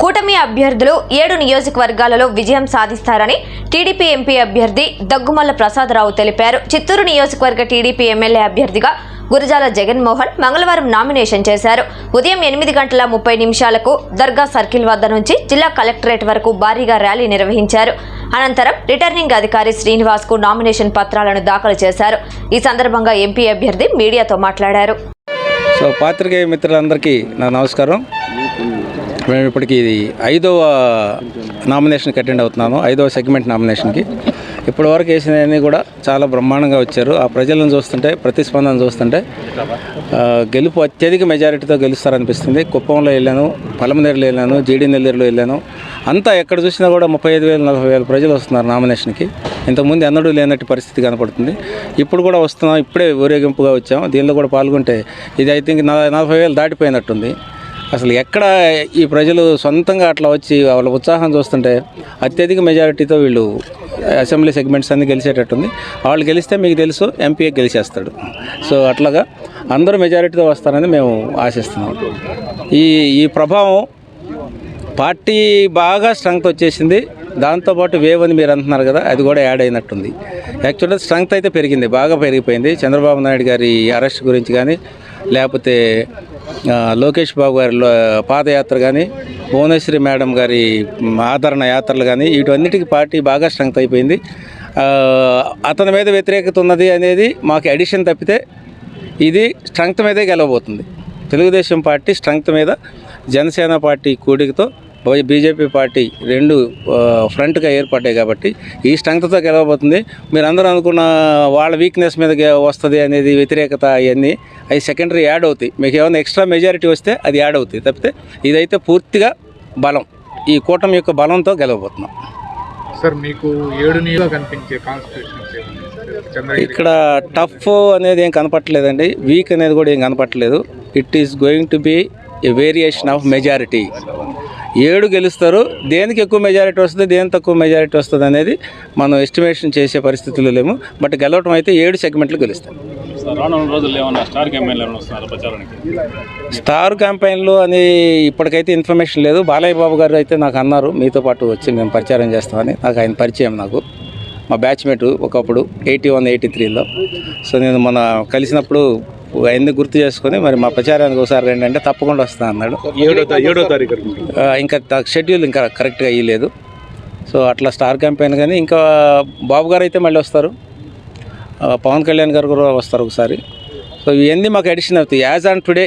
కూటమి అభ్యర్థులు ఏడు నియోజకవర్గాలలో విజయం సాధిస్తారని టీడీపీ ఎంపీ అభ్యర్థి దగ్గుమల్ల ప్రసాదరావు తెలిపారు. చిత్తూరు నియోజకవర్గ టీడీపీ ఎమ్మెల్యే అభ్యర్థిగా గురజాల జగన్మోహన్ మంగళవారం నామినేషన్ చేశారు. ఉదయం ఎనిమిది గంటల ముప్పై నిమిషాలకు దర్గా సర్కిల్ వద్ద నుంచి జిల్లా కలెక్టరేట్ వరకు భారీగా ర్యాలీ నిర్వహించారు. అనంతరం రిటర్నింగ్ అధికారి శ్రీనివాస్కు నామినేషన్ పత్రాలను దాఖలు చేశారు. ఈ సందర్భంగా ఎంపీ అభ్యర్థి మీడియాతో మాట్లాడారు. సో పాత్రికేయ మిత్రులందరికీ నా నమస్కారం. మేము ఇప్పటికి ఇది ఐదవ నామినేషన్కి అటెండ్ అవుతున్నాను ఐదవ సెగ్మెంట్ నామినేషన్కి ఇప్పటి వరకు వేసినవన్నీ కూడా చాలా బ్రహ్మాండంగా వచ్చారు. ఆ ప్రజలను చూస్తుంటే ప్రతిస్పందన చూస్తుంటే గెలుపు అత్యధిక మెజారిటీతో గెలుస్తారనిపిస్తుంది. కుప్పంలో వెళ్ళాను పలమనేరులో వెళ్ళాను జీడీ నెల్లూరులో వెళ్ళాను. అంతా ఎక్కడ చూసినా కూడా ముప్పై ఐదు వేలు నలభై వేల ప్రజలు వస్తున్నారు నామినేషన్కి ఇంతకుముందు ఎన్నడూ లేనట్టు పరిస్థితి కనపడుతుంది. ఇప్పుడు కూడా వస్తున్నాం ఇప్పుడే ఊరేగింపుగా వచ్చాం. దీనిలో కూడా పాల్గొంటే ఇది ఐ థింక్ నలభై వేలు దాటిపోయినట్టుంది. అసలు ఎక్కడ ఈ ప్రజలు సొంతంగా అట్లా వచ్చి వాళ్ళ ఉత్సాహం చూస్తుంటే అత్యధిక మెజారిటీతో వీళ్ళు అసెంబ్లీ సెగ్మెంట్స్ అన్ని గెలిచేటట్టుంది. వాళ్ళు గెలిస్తే మీకు తెలుసు ఎంపీఏ గెలిచేస్తాడు. సో అట్లాగా అందరూ మెజారిటీతో వస్తారని మేము ఆశిస్తున్నాం. ఈ ఈ ప్రభావం పార్టీ బాగా స్ట్రెంగ్త్ వచ్చేసింది. దాంతోపాటు వేవ్ అని మీరు అంటున్నారు కదా అది కూడా యాడ్ అయినట్టుంది. యాక్చువల్గా స్ట్రెంగ్త్ అయితే పెరిగింది బాగా పెరిగిపోయింది. చంద్రబాబు నాయుడు గారి అరెస్ట్ గురించి కానీ లేకపోతే లోకేష్ బాబు గారి పాదయాత్ర కానీ భువనేశ్వరి మేడం గారి ఆదరణ యాత్రలు కానీ వీటన్నిటికీ పార్టీ బాగా స్ట్రెంగ్త్ అయిపోయింది. అతని మీద వ్యతిరేకత ఉన్నది అనేది మాకు అడిషన్ తప్పితే ఇది స్ట్రెంగ్త్ మీదే గెలవబోతుంది. తెలుగుదేశం పార్టీ స్ట్రెంగ్త్ మీద జనసేన పార్టీ కూడికతో బీజేపీ పార్టీ రెండు ఫ్రంట్గా ఏర్పడ్డాయి కాబట్టి ఈ స్ట్రెంగ్త్తో గెలవబోతుంది. మీరు అందరూ అనుకున్న వాళ్ళ వీక్నెస్ మీద వస్తుంది అనేది వ్యతిరేకత అవన్నీ అవి సెకండరీ యాడ్ అవుతాయి. మీకు ఏమైనా ఎక్స్ట్రా మెజారిటీ వస్తే అది యాడ్ అవుతాయి. తప్పితే ఇదైతే పూర్తిగా బలం. ఈ కూటమి యొక్క బలంతో గెలవబోతున్నాం. సార్ మీకు ఏడు నీళ్ళు కనిపించే కాన్స్టిట్యూషన్స్ చంద్రగిరి ఇక్కడ టఫ్ అనేది ఏం కనపట్లేదండి వీక్ అనేది కూడా ఏం కనపట్లేదు it is going to be a variation of majority ఏడు గెలుస్తారు. దేనికి ఎక్కువ మెజారిటీ వస్తుంది దేనికి తక్కువ మెజారిటీ వస్తుంది అనేది మనం ఎస్టిమేషన్ చేసే పరిస్థితుల్లో లేము. బట్ గెలవటం అయితే ఏడు సెగ్మెంట్లు గెలుస్తాయి స్టార్ క్యాంపెయిన్లు అని ఇప్పటికైతే ఇన్ఫర్మేషన్ లేదు. బాలయ్య బాబు గారు అయితే నాకు అన్నారు మీతో పాటు వచ్చి మేము ప్రచారం చేస్తామని. నాకు ఆయన పరిచయం నాకు. మా బ్యాచ్మేట్ ఒకప్పుడు ఎయిటీ వన్ ఎయిటీ త్రీలో సో నేను మన కలిసినప్పుడు అవన్నీ గుర్తు చేసుకొని మరి మా ప్రచారానికి ఒకసారి రండి అంటే తప్పకుండా వస్తా అన్నాడు. ఏడో తారీఖు ఇంకా షెడ్యూల్ ఇంకా కరెక్ట్గా అయ్యలేదు సో అట్లా స్టార్ క్యాంపెయిన్ కానీ ఇంకా బాబు గారు అయితే మళ్ళీ వస్తారు. పవన్ కళ్యాణ్ గారు కూడా వస్తారు ఒకసారి. సో ఇవన్నీ మాకు అడిషన్ అవుతాయి. యాజ్ ఆన్ టుడే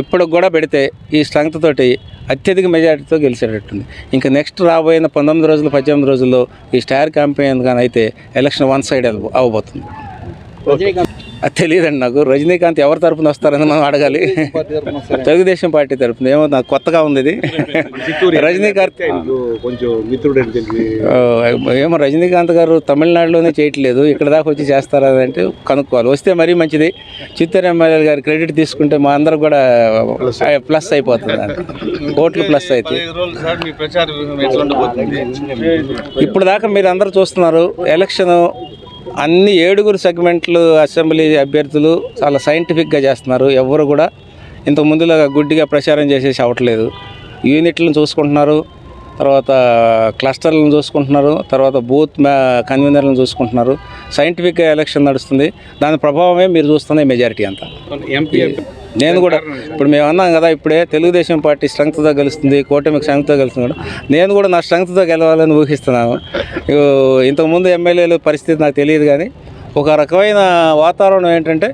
ఇప్పుడు కూడా పెడితే ఈ స్ట్రెంగ్త్ తోటి అత్యధిక మెజారిటీతో గెలిచేటట్టుంది. ఇంకా నెక్స్ట్ రాబోయిన పంతొమ్మిది రోజులు పద్దెనిమిది రోజుల్లో ఈ స్టార్ క్యాంపెయిన్ కానీ అయితే ఎలక్షన్ వన్ సైడ్ అవ్వబోతుంది. తెలియదండి నాకు. రజనీకాంత్ ఎవరి తరపున వస్తారని మనం అడగాలి. తెలుగుదేశం పార్టీ తరపున. ఏమో నాకు కొత్తగా ఉంది ఇది. రజనీకాంత్ కొంచెం మిత్రుడు ఏమో రజనీకాంత్ గారు తమిళనాడులోనే చేయట్లేదు. ఇక్కడ దాకా వచ్చి చేస్తారా అంటే కనుక్కోవాలి. వస్తే మరీ మంచిది. చిత్తూరు ఎమ్మెల్యే గారి క్రెడిట్ తీసుకుంటే మా అందరికి కూడా ప్లస్. అయిపోతుంది. ఓట్లు ప్లస్ అయితే. ఇప్పుడు దాకా మీరు అందరూ చూస్తున్నారు. ఎలక్షన్ అన్ని ఏడుగురు సెగ్మెంట్లు అసెంబ్లీ అభ్యర్థులు చాలా సైంటిఫిక్గా చేస్తున్నారు. ఎవరు కూడా ఇంత ముందులాగా గుడ్డిగా ప్రచారం చేసేసి అవ్వట్లేదు యూనిట్లను చూసుకుంటున్నారు తర్వాత క్లస్టర్లను చూసుకుంటున్నారు తర్వాత బూత్ కన్వీనర్లను చూసుకుంటున్నారు. సైంటిఫిక్గా ఎలక్షన్ నడుస్తుంది. దాని ప్రభావమే మీరు చూస్తున్న మెజారిటీ అంతా. ఎంపీ నేను కూడా ఇప్పుడు మేము అన్నాం కదా ఇప్పుడే తెలుగుదేశం పార్టీ స్ట్రెంగ్త్తో గెలుస్తుంది కూటమికి స్ట్రెంగ్త్తో గెలుస్తుంది కూడా. నేను కూడా నా స్ట్రెంగ్త్తో గెలవాలని ఊహిస్తున్నాను. ఇంతకుముందు ఎమ్మెల్యేలు పరిస్థితి నాకు తెలియదు కానీ ఒక రకమైన వాతావరణం ఏంటంటే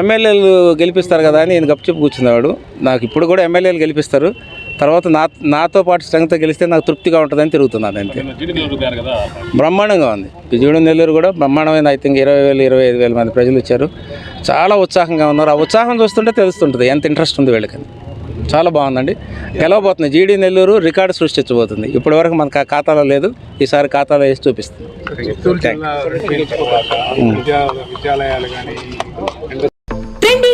ఎమ్మెల్యేలు గెలిపిస్తారు కదా అని నేను గప్చిప్ కూర్చున్నవాడు. నాకు ఇప్పుడు కూడా ఎమ్మెల్యేలు గెలిపిస్తారు. తర్వాత నా నాతో పాటు స్ట్రెంగ్త్తో గెలిస్తే నాకు తృప్తిగా ఉంటుందని తిరుగుతున్నాను అంతే బ్రహ్మాండంగా ఉంది. విజయవాడ నెల్లూరు కూడా బ్రహ్మాండమైన ఐ థింక్ ఇరవై వేలు ఇరవై ఐదు వేల మంది ప్రజలు వచ్చారు. చాలా ఉత్సాహంగా ఉన్నారు. ఆ ఉత్సాహం చూస్తుంటే తెలుస్తుంటుంది ఎంత ఇంట్రెస్ట్ ఉంది వీళ్ళకి. చాలా బాగుందండి. గెలవబోతుంది. జీడీ నెల్లూరు రికార్డు సృష్టించబోతుంది. ఇప్పటి వరకు మన ఖాతాలో లేదు. ఈసారి ఖాతాలో వేసి చూపిస్తుంది